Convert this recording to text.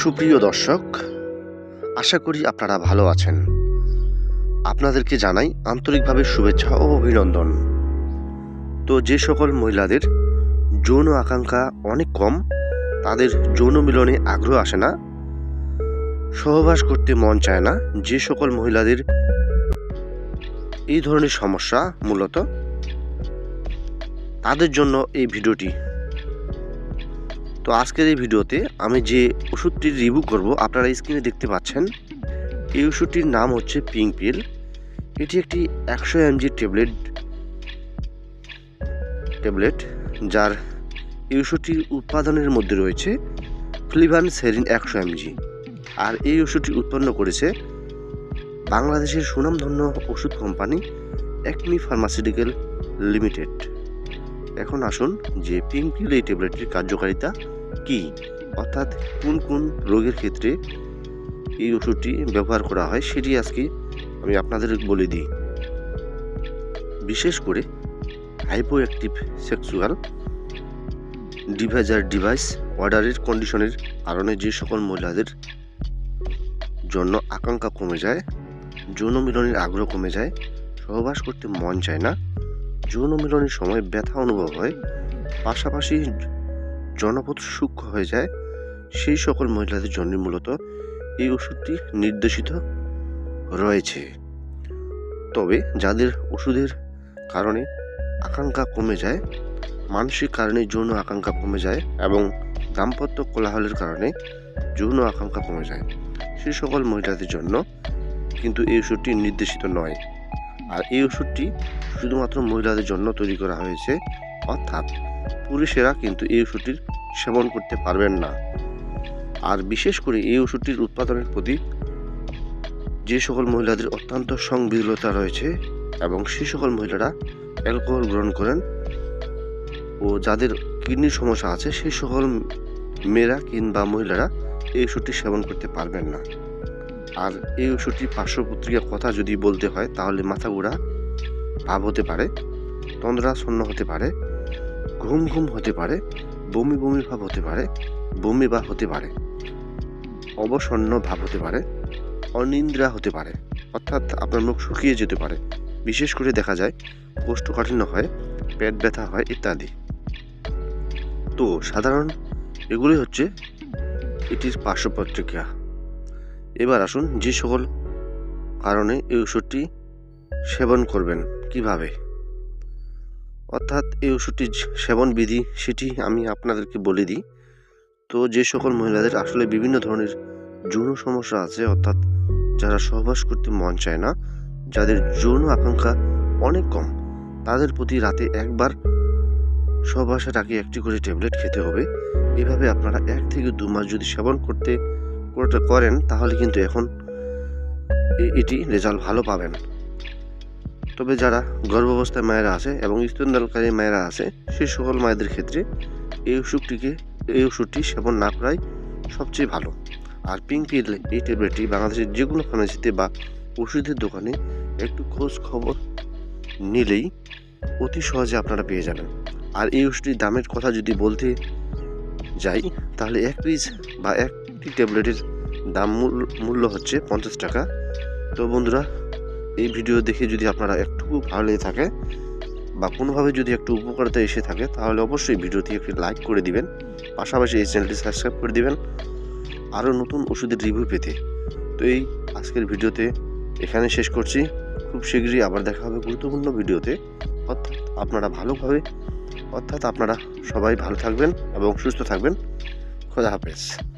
সুপ্রিয় দর্শক, আশা করি আপনারা ভালো আছেন। আপনাদেরকে জানাই আন্তরিকভাবে শুভেচ্ছা ও অভিনন্দন। তো যে সকল মহিলাদের যৌন আকাঙ্ক্ষা অনেক কম, তাদের যৌন মিলনে আগ্রহ আসে না, সহবাস করতে মন চায় না, যে সকল মহিলাদের এই ধরনের সমস্যা মূলত, তাদের জন্য এই ভিডিওটি তো আজকের এই ভিডিওতে আমি যে ওষুধটির রিভিউ করব, আপনারা স্ক্রিনে দেখতে পাচ্ছেন, এই ওষুধটির নাম হচ্ছে পিঙ্ক পিল এটি একটি একশো এমজি ট্যাবলেট ট্যাবলেট যার এই ওষুধটির উৎপাদনের মধ্যে রয়েছে ফ্লিভান সেরিন একশো এমজি। আর এই ওষুধটি উৎপন্ন করেছে বাংলাদেশের সুনামধন্য ওষুধ কোম্পানি একমি ফার্মাসিউটিক্যাল লিমিটেড এখন আসুন যে পিঙ্ক পিল এই ট্যাবলেটটির কার্যকারিতা কি? অর্থাৎ কোন কোন রোগের ক্ষেত্রে এই ওষুধটি ব্যবহার করা হয় সেটি আজকে আমি আপনাদের বলে দিই। বিশেষ করে hypoactive sexual desire device অর্ডারের কন্ডিশনের কারণে যে সকল মহিলাদের জন্য আকাঙ্ক্ষা কমে যায়, যৌন মিলনের আগ্রহ কমে যায়, সহবাস করতে মন চায় না যৌন মিলনের সময় ব্যথা অনুভব হয়, পাশাপাশি জনপথ সূক্ষ্ম হয়ে যায়। সেই সকল মহিলাদের জন্য মূলত এই ওষুধটি নির্দেশিত রয়েছে। তবে যাদের ওষুধের কারণে আকাঙ্ক্ষা কমে যায়, মানসিক কারণে যৌন আকাঙ্ক্ষা কমে যায় এবং দাম্পত্য কোলাহলের কারণে যৌন আকাঙ্ক্ষা কমে যায়। সেই সকল মহিলাদের জন্য কিন্তু এই ওষুধটি নির্দেশিত নয়। আর এই ওষুধটি শুধুমাত্র মহিলাদের জন্য তৈরি করা হয়েছে। অর্থাৎ পুরুষেরা কিন্তু এই ওষুধটির সেবন করতে পারবেন না। আর বিশেষ করে এই ওষুধটির উৎপাদনের প্রতি যে সকল মহিলাদের অত্যন্ত সংবিধলতা রয়েছে এবং সেই সকল মহিলারা অ্যালকোহল গ্রহণ করেন ও যাদের কিডনির সমস্যা আছে সেই সকল মেয়েরা কিংবা মহিলারা এই ওষুধটি সেবন করতে পারবেন না। আর এই ওষুধটির পার্শ্বপত্রিকার কথা যদি বলতে হয়, তাহলে মাথা ঘোরা ভাব হতে পারে তন্দ্রাচ্ছন্ন হতে পারে, ঘুম ঘুম হতে পারে, বমি বমি ভাব হতে পারে, বমি বা হতে পারে। অবসন্ন ভাব হতে পারে, অনিন্দ্রা হতে পারে, অর্থাৎ আপনার মুখ শুকিয়ে যেতে পারে। বিশেষ করে দেখা যায়, কোষ্ঠকাঠিন্য হয়, পেট ব্যথা হয় ইত্যাদি। তো সাধারণ এগুলি হচ্ছে এটির পার্শ্বপত্রিকা এবার আসুন যে সকল কারণে এই ওষুধটি সেবন করবেন। কীভাবে? অর্থাৎ এই ওষুধটির সেবন বিধি, সেটি আমি আপনাদেরকে বলে দিই। তো যে সকল মহিলাদের আসলে বিভিন্ন ধরনের যৌন সমস্যা আছে, অর্থাৎ যারা সহবাস করতে মন চায় না, যাদের যৌন আকাঙ্ক্ষা অনেক কম, তাদের প্রতি রাতে একবার সহবাসের আগে একটি করে ট্যাবলেট খেতে হবে। এভাবে আপনারা এক থেকে দু মাস যদি সেবন করতে করতে করেন, তাহলে কিন্তু এখন এটি রেজাল্ট ভালো পাবেন। তবে যারা গর্ভাবস্থায় মায়েরা আছে এবং স্তনদানকারী মায়েরা আছে, সেই সকল মায়েদের ক্ষেত্রে এই ওষুধটিকে, এই ওষুধটি সেবন না করাই সবচেয়ে ভালো। আর পিঙ্ক পিল এই ট্যাবলেটটি বাংলাদেশের যে কোনো ফার্মেসিতে বা ওষুধের দোকানে একটু খোঁজ খবর নিলেই অতি সহজে আপনারা পেয়ে যাবেন। আর এই ওষুধটির দামের কথা যদি বলতে যাই, তাহলে এক পিস বা একটি ট্যাবলেটের দাম মূল- মূল্য হচ্ছে পঞ্চাশ টাকা। তো বন্ধুরা এই ভিডিও দেখে যদি আপনারা একটুকু ভালো লেগে থাকে বা কোনোভাবে যদি একটু উপকারিতা এসে থাকে, তাহলে অবশ্যই ভিডিওটি একটি লাইক করে দিবেন, পাশাপাশি এই চ্যানেলটি সাবস্ক্রাইব করে দিবেন, আরও নতুন ওষুধের রিভিউ পেতে। তো এই আজকের ভিডিওতে এখানে শেষ করছি। খুব শীঘ্রই আবার দেখা হবে গুরুত্বপূর্ণ ভিডিওতে। অর্থাৎ আপনারা ভালোভাবে, অর্থাৎ আপনারা সবাই ভালো থাকবেন এবং সুস্থ থাকবেন। খোদা হাফেজ।